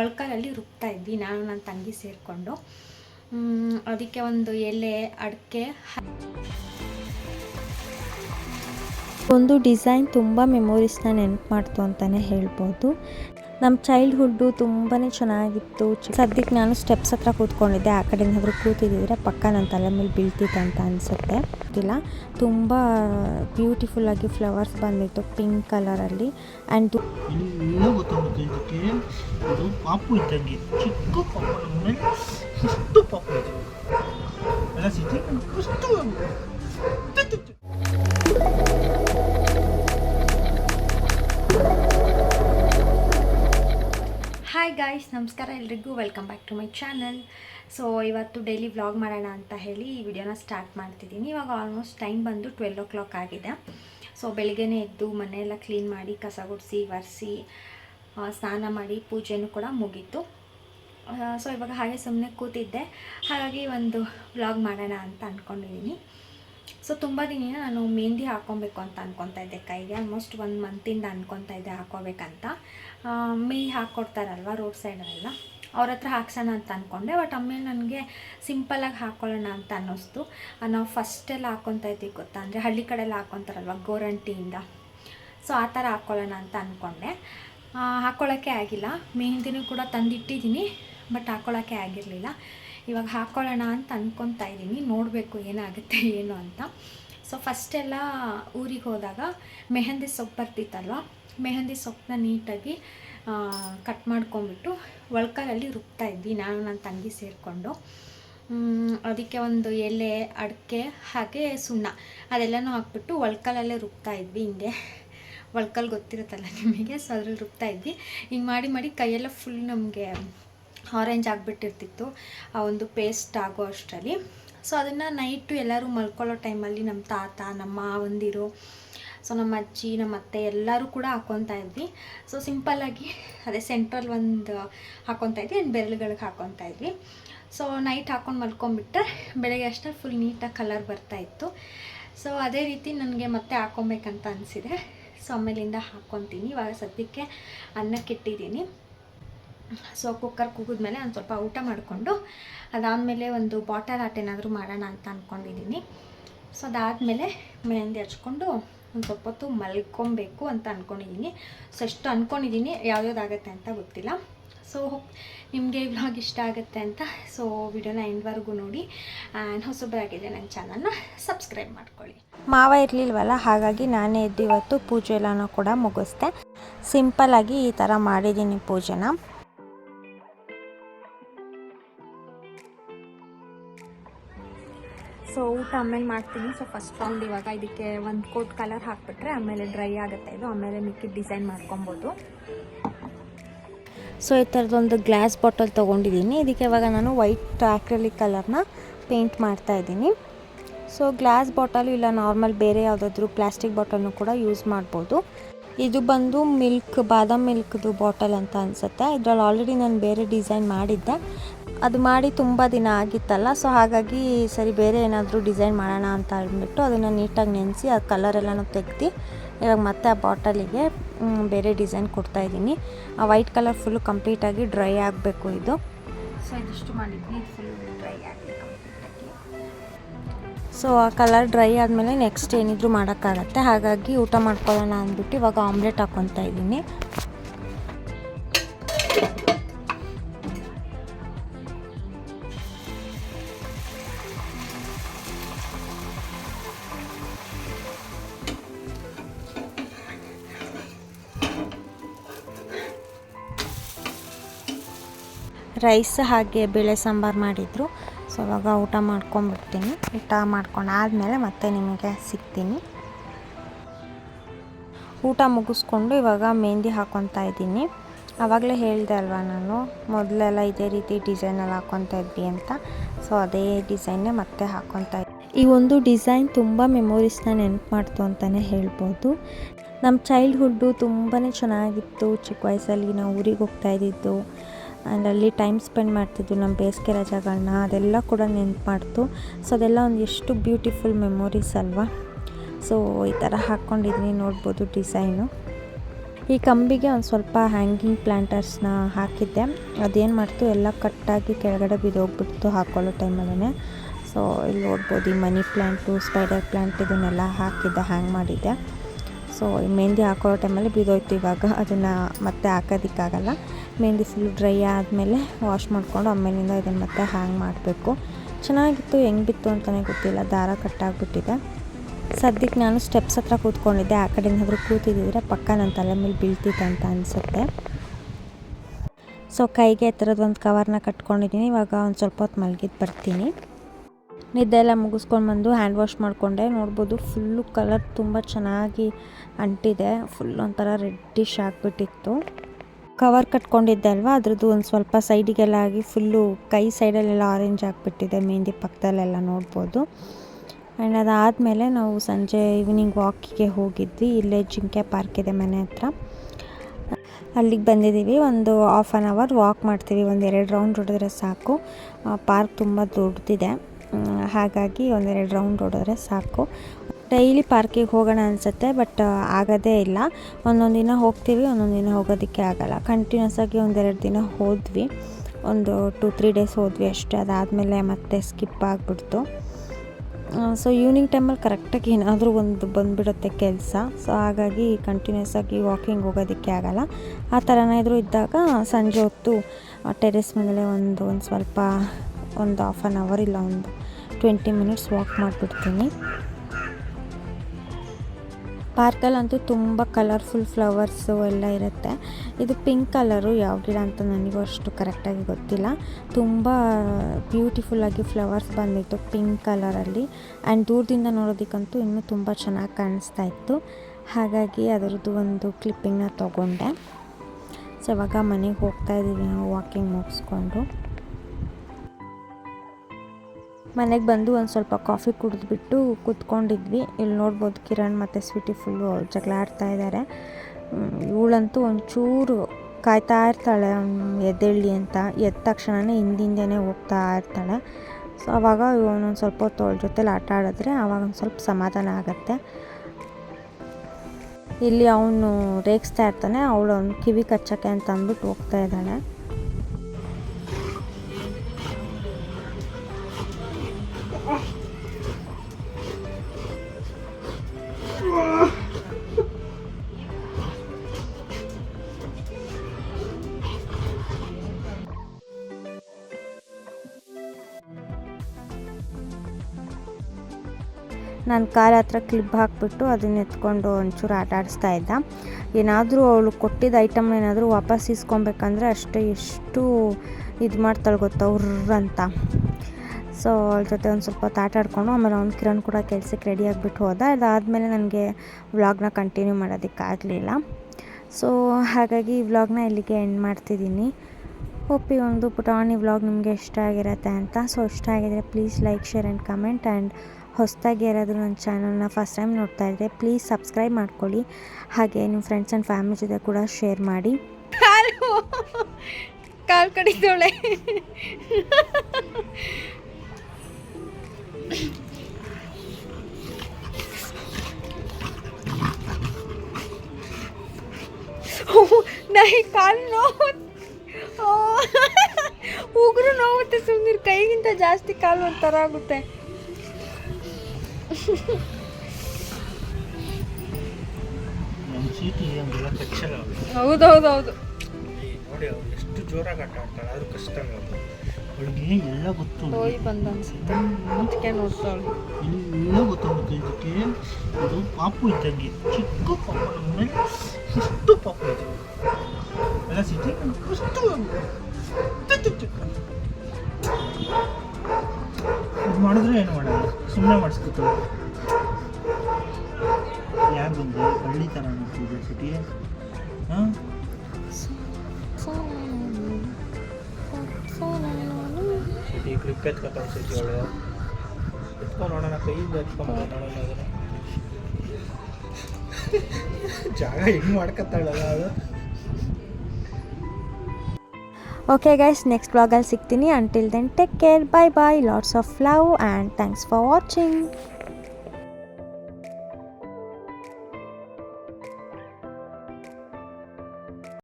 ಒಳ್ಕಲಲ್ಲಿ ರುಬ್ತಾ ಇದ್ವಿ, ನಾನು ನನ್ನ ತಂಗಿ ಸೇರಿಕೊಂಡು. ಅದಕ್ಕೆ ಒಂದು ಎಲೆ, ಅಡಿಕೆ ಒಂದು ಡಿಸೈನ್ ತುಂಬ ಮೆಮೊರೀಸ್ನ ನೆನಪು ಮಾಡ್ತು ಅಂತಲೇ ಹೇಳ್ಬೋದು. ನಮ್ಮ ಚೈಲ್ಡ್ಹುಡ್ಡು ತುಂಬಾ ಚೆನ್ನಾಗಿತ್ತು. ಸದ್ಯಕ್ಕೆ ನಾನು ಸ್ಟೆಪ್ಸ್ ಹತ್ರ ಕೂತ್ಕೊಂಡಿದ್ದೆ. ಆ ಕಡೆ ಏನಾದರೂ ಕೂತಿದ್ದಿದ್ರೆ ಪಕ್ಕ ನನ್ನ ತಲೆ ಮೇಲೆ ಬೀಳ್ತಿತ್ತು ಅಂತ ಅನಿಸುತ್ತೆ. ಇಲ್ಲ ತುಂಬ ಬ್ಯೂಟಿಫುಲ್ಲಾಗಿ ಫ್ಲವರ್ಸ್ ಬಂದಿತ್ತು ಪಿಂಕ್ ಕಲರಲ್ಲಿ ಆ್ಯಂಡ್ ಪಾಪು ಇದ್ದಂಗೆ. ಚಿಕ್ಕ ಪಾಪು ಗಾಯ್ಸ್ ನಮಸ್ಕಾರ ಎಲ್ರಿಗೂ. Welcome back to my channel so ಇವತ್ತು ಡೈಲಿ ವ್ಲಾಗ್ ಮಾಡೋಣ ಅಂತ ಹೇಳಿ ಈ ವಿಡಿಯೋನ ಸ್ಟಾರ್ಟ್ ಮಾಡ್ತಿದ್ದೀನಿ. ಇವಾಗ ಆಲ್ಮೋಸ್ಟ್ ಟೈಮ್ ಬಂದು ಟ್ವೆಲ್ ಓ ಕ್ಲಾಕ್ ಆಗಿದೆ. ಸೊ ಬೆಳಗ್ಗೆನೇ ಎದ್ದು ಮನೆಯೆಲ್ಲ ಕ್ಲೀನ್ ಮಾಡಿ, ಕಸ ಗುಡಿಸಿ, ಒರೆಸಿ ಸ್ನಾನ ಮಾಡಿ ಪೂಜೆನೂ ಕೂಡ ಮುಗೀತು. ಸೊ ಇವಾಗ ಹಾಗೆ ಸುಮ್ಮನೆ ಕೂತಿದ್ದೆ. ಹಾಗಾಗಿ ಒಂದು ವ್ಲಾಗ್ ಮಾಡೋಣ ಅಂತ ಅಂದ್ಕೊಂಡಿದ್ದೀನಿ ಸೊ ತುಂಬ ದಿನ ನಾನು ಮೆಹಂದಿ ಹಾಕ್ಕೊಬೇಕು ಅಂತ ಅನ್ಕೊತಾ ಇದ್ದೆ ಕೈಗೆ. ಆಲ್ಮೋಸ್ಟ್ ಒಂದು ಮಂತಿಂದ ಅನ್ಕೊತಾ ಇದ್ದೆ ಹಾಕ್ಕೋಬೇಕಂತ ಮೇ ಹಾಕ್ಕೊಡ್ತಾರಲ್ವ ರೋಡ್ ಸೈಡಲ್ಲೆಲ್ಲ ಅವ್ರ ಹತ್ರ ಹಾಕ್ಸೋಣ ಅಂತ ಅಂದ್ಕೊಂಡೆ ಬಟ್ ಆಮೇಲೆ ನನಗೆ ಸಿಂಪಲಾಗಿ ಹಾಕ್ಕೊಳ್ಳೋಣ ಅಂತ ಅನ್ನಿಸ್ತು. ನಾವು ಫಸ್ಟೆಲ್ಲ ಹಾಕ್ಕೊತಾ ಇದ್ದೀವಿ ಗೊತ್ತಾ? ಅಂದರೆ ಹಳ್ಳಿ ಕಡೆಲ್ಲ ಹಾಕ್ಕೊತಾರಲ್ವ ಗೋರಂಟಿಯಿಂದ? ಸೊ ಆ ಥರ ಹಾಕ್ಕೊಳ್ಳೋಣ ಅಂತ ಅಂದ್ಕೊಂಡೆ ಹಾಕ್ಕೊಳ್ಳೋಕ್ಕೆ ಆಗಿಲ್ಲ. ಮೆಹಂದಿನೂ ಕೂಡ ತಂದಿಟ್ಟಿದ್ದೀನಿ ಬಟ್ ಹಾಕ್ಕೊಳ್ಳೋಕ್ಕೆ ಆಗಿರಲಿಲ್ಲ. ಇವಾಗ ಹಾಕ್ಕೊಳ್ಳೋಣ ಅಂತ ಅಂದ್ಕೊತಾ ಇದ್ದೀನಿ. ನೋಡಬೇಕು ಏನಾಗುತ್ತೆ, ಏನು ಅಂತ. ಸೊ ಫಸ್ಟೆಲ್ಲ ಊರಿಗೆ ಹೋದಾಗ ಮೆಹಂದಿ ಸೊಪ್ಪು ಬರ್ತಿತ್ತಲ್ವ? ಮೆಹಂದಿ ಸೊಪ್ಪನ್ನ ನೀಟಾಗಿ ಕಟ್ ಮಾಡ್ಕೊಂಬಿಟ್ಟು ಒಳ್ಕಲಲ್ಲಿ ರುಬ್ತಾ ಇದ್ವಿ ನಾನು, ನನ್ನ ತಂಗಿ ಸೇರಿಕೊಂಡು. ಅದಕ್ಕೆ ಒಂದು ಎಲೆ, ಅಡಿಕೆ, ಹಾಗೆ ಸುಣ್ಣ ಅದೆಲ್ಲನೂ ಹಾಕ್ಬಿಟ್ಟು ಒಳ್ಕಲಲ್ಲೇ ರುಬ್ತಾ ಇದ್ವಿ ಹಿಂಗೆ. ಒಳ್ಕಲ್ ಗೊತ್ತಿರುತ್ತಲ್ಲ ನಿಮಗೆ? ಸೊ ಅದ್ರಲ್ಲಿ ರುಬ್ತಾ ಇದ್ವಿ. ಹಿಂಗೆ ಮಾಡಿ ಮಾಡಿ ಕೈಯೆಲ್ಲ ಫುಲ್ ನಮಗೆ ಆರೆಂಜ್ ಆಗಿಬಿಟ್ಟಿರ್ತಿತ್ತು, ಆ ಒಂದು ಪೇಸ್ಟ್ ಆಗೋ ಅಷ್ಟರಲ್ಲಿ. ಸೊ ಅದನ್ನು ನೈಟು ಎಲ್ಲರೂ ಮಲ್ಕೊಳ್ಳೋ ಟೈಮಲ್ಲಿ ನಮ್ಮ ತಾತ, ನಮ್ಮ ಮಾವಂದಿರು ಸೊ ನಮ್ಮ ಅಜ್ಜಿ, ನಮ್ಮ ಅತ್ತೆ ಎಲ್ಲರೂ ಕೂಡ ಹಾಕ್ಕೊತಾ ಇದ್ವಿ. ಸೊ ಸಿಂಪಲ್ಲಾಗಿ ಅದೇ ಸೆಂಟ್ರಲ್ ಒಂದು ಹಾಕ್ಕೊತಾ ಇದ್ವಿ ಆ್ಯಂಡ್ ಬೆರಳುಗಳಿಗೆ ಹಾಕ್ಕೊತಾ ಇದ್ವಿ. ಸೊ ನೈಟ್ ಹಾಕ್ಕೊಂಡು ಮಲ್ಕೊಂಡ್ಬಿಟ್ರೆ ಬೆಳಗ್ಗೆ ಅಷ್ಟೇ ಫುಲ್ ನೀಟಾಗಿ ಕಲರ್ ಬರ್ತಾಯಿತ್ತು ಸೊ ಅದೇ ರೀತಿ ನನಗೆ ಮತ್ತೆ ಹಾಕ್ಕೊಬೇಕಂತ ಅನಿಸಿದೆ. ಸೊ ಆಮೇಲಿಂದ ಹಾಕ್ಕೊತೀನಿ ಇವಾಗ ಸದ್ಯಕ್ಕೆ ಅನ್ನಕ್ಕಿಟ್ಟಿದ್ದೀನಿ. ಸೊ ಕುಕ್ಕರ್ ಕೂಗಿದ್ಮೇಲೆ ಒಂದು ಸ್ವಲ್ಪ ಊಟ ಮಾಡಿಕೊಂಡು ಅದಾದಮೇಲೆ ಒಂದು ಬಾಟಲ್ ಆಟ ಏನಾದರೂ ಮಾಡೋಣ ಅಂತ ಅಂದ್ಕೊಂಡಿದ್ದೀನಿ ಸೊ ಅದಾದಮೇಲೆ ಮೆಹಂದಿ ಹಚ್ಕೊಂಡು ಒಂದು ಸ್ವಲ್ಪ ಹೊತ್ತು ಮಲ್ಕೊಬೇಕು ಅಂತ ಅಂದ್ಕೊಂಡಿದ್ದೀನಿ ಸೊ ಎಷ್ಟು ಅಂದ್ಕೊಂಡಿದ್ದೀನಿ ಯಾವ್ಯಾವ್ದಾಗತ್ತೆ ಅಂತ ಗೊತ್ತಿಲ್ಲ. ಸೊ ನಿಮಗೆ ವ್ಲಾಗ್ ಇಷ್ಟ ಆಗುತ್ತೆ ಅಂತ. ಸೊ ವಿಡಿಯೋನ ಎಂಡ್ವರೆಗೂ ನೋಡಿ. ಆ್ಯಂಡ್ ಹೊಸಬರಾಗಿದೆ ನನ್ನ ಚಾನಲ್ನ ಸಬ್ಸ್ಕ್ರೈಬ್ ಮಾಡ್ಕೊಳ್ಳಿ. ಮಾವ ಇರಲಿಲ್ವಲ್ಲ, ಹಾಗಾಗಿ ನಾನೇ ಎದ್ದು ಇವತ್ತು ಪೂಜೆ ಎಲ್ಲನೂ ಕೂಡ ಮುಗಿಸ್ದೆ. ಸಿಂಪಲ್ಲಾಗಿ ಈ ಥರ ಮಾಡಿದ್ದೀನಿ ಪೂಜೆನ. ಸೊ ಊಟ ಆಮೇಲೆ ಮಾಡ್ತೀನಿ. ಸೊ ಫಸ್ಟ್ ರೌಂಡ್ ಇವಾಗ ಇದಕ್ಕೆ ಒಂದು ಕೋಟ್ ಕಲರ್ ಹಾಕ್ಬಿಟ್ರೆ ಆಮೇಲೆ ಡ್ರೈ ಆಗುತ್ತೆ ಇದು. ಆಮೇಲೆ ಮಿಕ್ಕಿದ ಡಿಸೈನ್ ಮಾಡ್ಕೊಬೋದು. ಸೊ ಈ ಥರದೊಂದು ಗ್ಲಾಸ್ ಬಾಟಲ್ ತೊಗೊಂಡಿದ್ದೀನಿ ಇದಕ್ಕೆ ಇವಾಗ ನಾನು ವೈಟ್ ಆಕ್ರಲಿಕ್ ಕಲರ್ನ ಪೇಂಟ್ ಮಾಡ್ತಾ ಇದ್ದೀನಿ. ಸೊ ಗ್ಲಾಸ್ ಬಾಟಲು ಇಲ್ಲ ನಾರ್ಮಲ್ ಬೇರೆ ಯಾವುದಾದ್ರೂ ಪ್ಲಾಸ್ಟಿಕ್ ಬಾಟಲ್ನು ಕೂಡ ಯೂಸ್ ಮಾಡ್ಬೋದು. ಇದು ಬಂದು ಮಿಲ್ಕ್ ಬಾದಾಮ್ ಮಿಲ್ಕ್ದು ಬಾಟಲ್ ಅಂತ ಅನಿಸುತ್ತೆ. ಇದರಲ್ಲಿ ಆಲ್ರೆಡಿ ನಾನು ಬೇರೆ ಡಿಸೈನ್ ಮಾಡಿದ್ದೆ. ಅದು ಮಾಡಿ ತುಂಬ ದಿನ ಆಗಿತ್ತಲ್ಲ ಸೊ ಹಾಗಾಗಿ ಸರಿ ಬೇರೆ ಏನಾದರೂ ಡಿಸೈನ್ ಮಾಡೋಣ ಅಂತ ಅಂದ್ಬಿಟ್ಟು ಅದನ್ನು ನೀಟಾಗಿ ನೆನೆಸಿ ಆ ಕಲರ್ ಎಲ್ಲನೂ ತೆಗ್ದು ಇವಾಗ ಮತ್ತೆ ಆ ಬಾಟಲಿಗೆ ಬೇರೆ ಡಿಸೈನ್ ಕೊಡ್ತಾಯಿದ್ದೀನಿ ಆ ವೈಟ್ ಕಲರ್ ಫುಲ್ಲು ಕಂಪ್ಲೀಟಾಗಿ ಡ್ರೈ ಆಗಬೇಕು ಇದು. ಸೊ ಇದಿಷ್ಟು ಮಾಡಿದ್ವಿ. ಫುಲ್ ಡ್ರೈ ಆಗಲಿ ಸೊ ಆ ಕಲರ್ ಡ್ರೈ ಆದಮೇಲೆ ನೆಕ್ಸ್ಟ್ ಏನಿದ್ರು ಮಾಡೋಕ್ಕಾಗತ್ತೆ. ಹಾಗಾಗಿ ಊಟ ಮಾಡ್ಕೊಳ್ಳೋಣ ಅಂದ್ಬಿಟ್ಟು ಇವಾಗ ಆಮ್ಲೆಟ್ ಹಾಕ್ಕೊತಾ ಇದ್ದೀನಿ. ರೈಸ್ ಹಾಗೆ ಬೇಳೆ ಸಾಂಬಾರು ಮಾಡಿದರು. ಸೊ ಅವಾಗ ಊಟ ಮಾಡ್ಕೊಂಬಿಡ್ತೀನಿ ಊಟ ಮಾಡ್ಕೊಂಡು ಆದಮೇಲೆ ಮತ್ತೆ ನಿಮಗೆ ಸಿಗ್ತೀನಿ. ಊಟ ಮುಗಿಸ್ಕೊಂಡು ಇವಾಗ ಮೆಹಂದಿ ಹಾಕ್ಕೊತಾ ಇದ್ದೀನಿ. ಆವಾಗಲೇ ಹೇಳಿದೆ ಅಲ್ವಾ ನಾನು, ಮೊದಲೆಲ್ಲ ಇದೇ ರೀತಿ ಡಿಸೈನಲ್ಲಿ ಹಾಕ್ಕೊತಾ ಇದ್ವಿ ಅಂತ. ಸೊ ಅದೇ ಡಿಸೈನ್ನೇ ಮತ್ತೆ ಹಾಕ್ಕೊತಾ ಈ ಒಂದು ಡಿಸೈನ್ ತುಂಬ ಮೆಮೊರೀಸ್ನ ನೆನಪು ಮಾಡ್ತು ಅಂತಲೇ ಹೇಳ್ಬೋದು. ನಮ್ಮ ಚೈಲ್ಡ್ಹುಡ್ಡು ತುಂಬಾ ಚೆನ್ನಾಗಿತ್ತು. ಚಿಕ್ಕ ವಯಸ್ಸಲ್ಲಿ ನಾವು ಊರಿಗೆ ಹೋಗ್ತಾ ಇದ್ದಿದ್ದು. ಆ್ಯಂಡ್ ಅಲ್ಲಿ ಟೈಮ್ ಸ್ಪೆಂಡ್ ಮಾಡ್ತಿದ್ವಿ ನಮ್ಮ ಬೇಸಿಗೆ ರಜಾಗಳನ್ನ ಅದೆಲ್ಲ ಕೂಡ ನೆನ್ಪು ಮಾಡ್ತು. ಸೊ ಅದೆಲ್ಲ ಒಂದು ಎಷ್ಟು ಬ್ಯೂಟಿಫುಲ್ ಮೆಮೊರೀಸ್ ಅಲ್ವಾ? ಸೊ ಈ ಥರ ಹಾಕ್ಕೊಂಡಿದ್ದೀನಿ ನೋಡ್ಬೋದು ಡಿಸೈನು ಈ ಕಂಬಿಗೆ ಒಂದು ಸ್ವಲ್ಪ ಹ್ಯಾಂಗಿಂಗ್ ಪ್ಲ್ಯಾಂಟರ್ಸ್ನ ಹಾಕಿದ್ದೆ. ಅದೇನು ಮಾಡ್ತು, ಎಲ್ಲ ಕಟ್ಟಾಗಿ ಕೆಳಗಡೆ ಬಿದ್ದೋಗ್ಬಿಡ್ತು ಹಾಕೊಳ್ಳೋ ಟೈಮಲ್ಲೇ ಸೊ ಇಲ್ಲಿ ನೋಡ್ಬೋದು ಈ ಮನಿ ಪ್ಲ್ಯಾಂಟು ಸ್ಪೈಡರ್ ಪ್ಲ್ಯಾಂಟ್ ಇದನ್ನೆಲ್ಲ ಹಾಕಿದ್ದೆ ಹ್ಯಾಂಗ್ ಮಾಡಿದ್ದೆ. ಸೊ ಮೆಹಂದಿ ಹಾಕೊಳ್ಳೋ ಟೈಮಲ್ಲಿ ಬಿದ್ದೋಯ್ತು ಇವಾಗ. ಅದನ್ನು ಮತ್ತೆ ಹಾಕೋದಕ್ಕಾಗಲ್ಲ. ಮೆಹಂದಿ ಫುಲ್ ಡ್ರೈ ಆದಮೇಲೆ ವಾಶ್ ಮಾಡಿಕೊಂಡು ಆಮೇಲಿಂದ ಇದನ್ನು ಮತ್ತೆ ಹ್ಯಾಂಗ್ ಮಾಡಬೇಕು. ಚೆನ್ನಾಗಿತ್ತು, ಹೆಂಗೆ ಬಿತ್ತು ಅಂತಲೇ ಗೊತ್ತಿಲ್ಲ, ದಾರ ಕಟ್ಟಾಗ್ಬಿಟ್ಟಿದೆ ಸದ್ಯಕ್ಕೆ ನಾನು ಸ್ಟೆಪ್ಸ್ ಹತ್ರ ಕೂತ್ಕೊಂಡಿದ್ದೆ, ಆ ಕಡೆ ಏನಾದರೂ ಕೂತಿದ್ದಿದ್ರೆ ಪಕ್ಕ ನನ್ನ ತಲೆ ಮೇಲೆ ಬೀಳ್ತಿತ್ತು ಅಂತ ಅನಿಸುತ್ತೆ. ಸೊ ಕೈಗೆ ಥರದ್ದು ಒಂದು ಕವರ್ನ ಕಟ್ಕೊಂಡಿದ್ದೀನಿ, ಇವಾಗ ಒಂದು ಸ್ವಲ್ಪ ಹೊತ್ತು ಮಲಗಿದ್ದು ಬರ್ತೀನಿ. ನಿದ್ದೆ ಎಲ್ಲ ಮುಗಿಸ್ಕೊಂಡು ಬಂದು ಹ್ಯಾಂಡ್ ವಾಶ್ ಮಾಡಿಕೊಂಡೆ. ನೋಡ್ಬೋದು ಫುಲ್ಲು ಕಲರ್ ತುಂಬ ಚೆನ್ನಾಗಿ ಅಂಟಿದೆ ಫುಲ್ ಒಂಥರ ರೆಡ್ಡಿಶ್ ಆಗಿಬಿಟ್ಟಿತ್ತು. ಕವರ್ ಕಟ್ಕೊಂಡಿದ್ದೆ ಅಲ್ವಾ? ಅದ್ರದ್ದು ಒಂದು ಸ್ವಲ್ಪ ಸೈಡಿಗೆಲ್ಲ ಆಗಿ ಫುಲ್ಲು ಕೈ ಸೈಡಲ್ಲೆಲ್ಲ ಆರೆಂಜ್ ಆಗಿಬಿಟ್ಟಿದೆ ಮೆಹಂದಿ ಪಕ್ಕದಲ್ಲೆಲ್ಲ ನೋಡ್ಬೋದು. ಆ್ಯಂಡ್ ಅದಾದಮೇಲೆ ನಾವು ಸಂಜೆ ಈವ್ನಿಂಗ್ ವಾಕಿಗೆ ಹೋಗಿದ್ವಿ, ಇಲ್ಲೇ ಜಿಂಕೆ ಪಾರ್ಕ್ ಇದೆ ಮನೆ ಹತ್ರ. ಅಲ್ಲಿಗೆ ಬಂದಿದ್ದೀವಿ ಒಂದು ಹಾಫ್ ಆನ್ ಅವರ್ ವಾಕ್ ಮಾಡ್ತೀವಿ, ಒಂದು ಎರಡು ರೌಂಡ್ ಹೊಡೆದ್ರೆ ಸಾಕು. ಪಾರ್ಕ್ ತುಂಬ ದೊಡ್ಡದಿದೆ ಹಾಗಾಗಿ ಒಂದೆರಡು ರೌಂಡ್ ಹೊಡೆದ್ರೆ ಸಾಕು. ಡೈಲಿ ಪಾರ್ಕಿಗೆ ಹೋಗೋಣ ಅನಿಸುತ್ತೆ, ಬಟ್ ಆಗೋದೇ ಇಲ್ಲ. ಒಂದೊಂದು ದಿನ ಹೋಗ್ತೀವಿ, ಒಂದೊಂದು ದಿನ ಹೋಗೋದಕ್ಕೆ ಆಗಲ್ಲ. ಕಂಟಿನ್ಯೂಸ್ ಆಗಿ ಒಂದೆರಡು ದಿನ ಹೋದ್ವಿ. ಒಂದು ಟು, ತ್ರೀ ಡೇಸ್ ಹೋದ್ವಿ ಅಷ್ಟೇ. ಅದಾದಮೇಲೆ ಮತ್ತೆ ಸ್ಕಿಪ್ ಆಗಿಬಿಡ್ತು. ಸೊ ಈವ್ನಿಂಗ್ ಟೈಮಲ್ಲಿ ಕರೆಕ್ಟಾಗಿ ಏನಾದರೂ ಒಂದು ಬಂದುಬಿಡುತ್ತೆ ಕೆಲಸ. ಸೊ ಹಾಗಾಗಿ ಕಂಟಿನ್ಯೂಸ್ ಆಗಿ ವಾಕಿಂಗ್ ಹೋಗೋದಕ್ಕೆ ಆಗಲ್ಲ. ಆ ಥರನಾದರೂ ಇದ್ದಾಗ ಸಂಜೆ ಹೊತ್ತು ಟೆರೆಸ್ ಮೇಲೆ ಒಂದು ಒಂದು ಸ್ವಲ್ಪ, ಒಂದು ಹಾಫ್ ಆನ್ ಅವರ್ ಇಲ್ಲ, ಒಂದು ಟ್ವೆಂಟಿ ಮಿನಿಟ್ಸ್ ವಾಕ್ ಮಾಡಿಬಿಡ್ತೀನಿ. ಪಾರ್ಕಲ್ಲಂತೂ ತುಂಬ ಕಲರ್ಫುಲ್ ಫ್ಲವರ್ಸು ಎಲ್ಲ ಇರುತ್ತೆ. ಇದು ಪಿಂಕ್ ಕಲರು, ಯಾವ ಗಿಡ ಅಂತ ನನಗೂ ಅಷ್ಟು ಕರೆಕ್ಟಾಗಿ ಗೊತ್ತಿಲ್ಲ. ತುಂಬ ಬ್ಯೂಟಿಫುಲ್ಲಾಗಿ ಫ್ಲವರ್ಸ್ ಬಂದಿತ್ತು ಪಿಂಕ್ ಕಲರಲ್ಲಿ. ಆ್ಯಂಡ್ ದೂರದಿಂದ ನೋಡೋದಕ್ಕಂತೂ ಇನ್ನೂ ತುಂಬ ಚೆನ್ನಾಗಿ ಕಾಣಿಸ್ತಾ ಇತ್ತು. ಹಾಗಾಗಿ ಅದರದ್ದು ಒಂದು ಕ್ಲಿಪ್ಪಿಂಗ್ನ ತೊಗೊಂಡೆ. ಸೊ, ಇವಾಗ ಮನೆಗೆ ಹೋಗ್ತಾ ಇದ್ದೀವಿ, ನಾವು ವಾಕಿಂಗ್ ಮುಗಿಸ್ಕೊಂಡು. ಮನೆಗೆ ಬಂದು ಒಂದು ಸ್ವಲ್ಪ ಕಾಫಿ ಕುಡಿದ್ಬಿಟ್ಟು ಕೂತ್ಕೊಂಡಿದ್ವಿ. ಇಲ್ಲಿ ನೋಡ್ಬೋದು ಕಿರಣ್ ಮತ್ತು ಸ್ವೀಟಿ ಫುಲ್ಲು ಜಗಳ ಆಡ್ತಾ ಇದ್ದಾರೆ ಇವಳಂತೂ ಒಂಚೂರು ಕಾಯ್ತಾ ಇರ್ತಾಳೆ ಎದ್ದೇಳಿ ಅಂತ. ಎದ್ದ ತಕ್ಷಣವೇ ಹಿಂದಿಂದೇ ಹೋಗ್ತಾ ಇರ್ತಾಳೆ. ಸೊ ಆವಾಗ ಇವನೊಂದು ಸ್ವಲ್ಪ ಹೊತ್ತು ಅವಳ ಜೊತೆಲಿ ಆಟ ಆಡಿದ್ರೆ ಆವಾಗ ಒಂದು ಸ್ವಲ್ಪ ಸಮಾಧಾನ ಆಗುತ್ತೆ. ಇಲ್ಲಿ ಅವನು ರೇಗಿಸ್ತಾ ಇರ್ತಾನೆ, ಅವಳು ಅವ್ನು ಕಿವಿ ಕಚ್ಚಕ್ಕೆ ಅಂತ ಅಂದ್ಬಿಟ್ಟು ಹೋಗ್ತಾ ಇದ್ದಾಳೆ ನಾನು ಕಾಲ ಹತ್ರ ಕ್ಲಿಪ್ ಹಾಕ್ಬಿಟ್ಟು ಅದನ್ನ ಎತ್ಕೊಂಡು ಒಂಚೂರು ಆಟ ಆಡಿಸ್ತಾ ಇದ್ದ. ಏನಾದರೂ ಅವಳು ಕೊಟ್ಟಿದ್ದ ಐಟಮ್ ಏನಾದರೂ ವಾಪಸ್ ಇಸ್ಕೊಬೇಕಂದ್ರೆ ಅಷ್ಟೇ ಎಷ್ಟು ಇದು ಮಾಡ್ತಾಳೆ ಗೊತ್ತಾ ಅಂತ ಸೊ ಅವಳ ಜೊತೆ ಒಂದು ಸ್ವಲ್ಪ ಹೊತ್ತು ಆಟ ಆಮೇಲೆ ಅವ್ನು ಕಿರಣ್ ಕೂಡ ಕೆಲಸಕ್ಕೆ ರೆಡಿ ಆಗಿಬಿಟ್ಟು ಹೋದ. ಅದಾದಮೇಲೆ ನನಗೆ ವ್ಲಾಗ್ನ ಕಂಟಿನ್ಯೂ ಮಾಡೋದಕ್ಕಾಗಲಿಲ್ಲ. ಸೊ ಹಾಗಾಗಿ ಈ ವ್ಲಾಗ್ನ ಇಲ್ಲಿಗೆ ಎಂಡ್ ಮಾಡ್ತಿದ್ದೀನಿ. ಈ ಒಂದು ಪುಟಾಣಿ ವ್ಲಾಗ್ ನಿಮಗೆ ಇಷ್ಟ ಆಗಿರತ್ತೆ ಅಂತ. ಸೊ ಇಷ್ಟ ಆಗಿದ್ರೆ please like share and comment and ಹೊಸದಾಗಿ ಯಾರಾದರೂ ನನ್ನ ಚಾನಲ್ನ ಫಸ್ಟ್ ಟೈಮ್ ನೋಡ್ತಾ ಇದ್ದರೆ ಪ್ಲೀಸ್ ಸಬ್ಸ್ಕ್ರೈಬ್ ಮಾಡ್ಕೊಳ್ಳಿ. ಹಾಗೆ ನಿಮ್ಮ ಫ್ರೆಂಡ್ಸ್ ಆ್ಯಂಡ್ ಫ್ಯಾಮಿಲಿ ಜೊತೆ ಕೂಡ ಶೇರ್ ಮಾಡಿ. ಕಾಲು ಕಡಿದೋಳೆ ನೈ ಕಾಲು ನೋವು ಉಗುರು ನೋವುತ್ತೆ ಸುಮ್ಮನೆ ಕೈಗಿಂತ ಜಾಸ್ತಿ ಕಾಲು ಒಂಥರ ಆಗುತ್ತೆ. ಹೌದೌದೌದು ನೋಡಿ ಅವ್ರು ಎಷ್ಟು ಜೋರಾಗಿ ಆಟ ಆಡ್ತಾಳೆ ಆದ್ರೂ ಕಷ್ಟ ಆಗೋದು ಅವಳಿಗೆ ಎಲ್ಲ ಗೊತ್ತು ಹೋಗಿ ಬಂದ ಅನ್ಸುತ್ತೆ. ಅದಕ್ಕೆ ನೋಡ್ತಾಳೆ ಎಲ್ಲ ಗೊತ್ತು ಅವಳಿಗೆ ಇದಕ್ಕೆ. ಅದು ಪಾಪು ಇದ್ದಂಗೆ. ಚಿಕ್ಕ ಪಾಪು ನಮ್ಮ ಎಷ್ಟು ಪಾಪು ಇದೆ ಎಲ್ಲ ಸಿಟಿ ಅಷ್ಟು ಇದು ಮಾಡಿದ್ರೆ ಏನು ಮಾಡೋದು ಸುಮ್ಮನೆ ಮಾಡಿಸ್ಕೊತಾರೆ ಬಂದು ಹಳ್ಳಿ ಥರ ನೋಡ್ತಿದ್ದೆ ಸಿಟಿ ಹಾಂ? ಸಿಟಿ ಕ್ಲಿಪ್ ಎತ್ಕೊತಾಳೆ ಸಿಟಿ ಅವಳು ಎತ್ಕೊಂಡು ನೋಡೋಣ ಕೈಯಿಂದ ಎತ್ಕೊಂಡು ಜಾಗ ಹೆಂಗೆ ಮಾಡ್ಕೊತಾಳಲ್ಲ ಅದು? ಓಕೆ ಗೈಸ್ ನೆಕ್ಸ್ಟ್ ಬ್ಲಾಗಲ್ಲಿ ಸಿಗ್ತೀನಿ until then take care bye bye lots of love and thanks for watching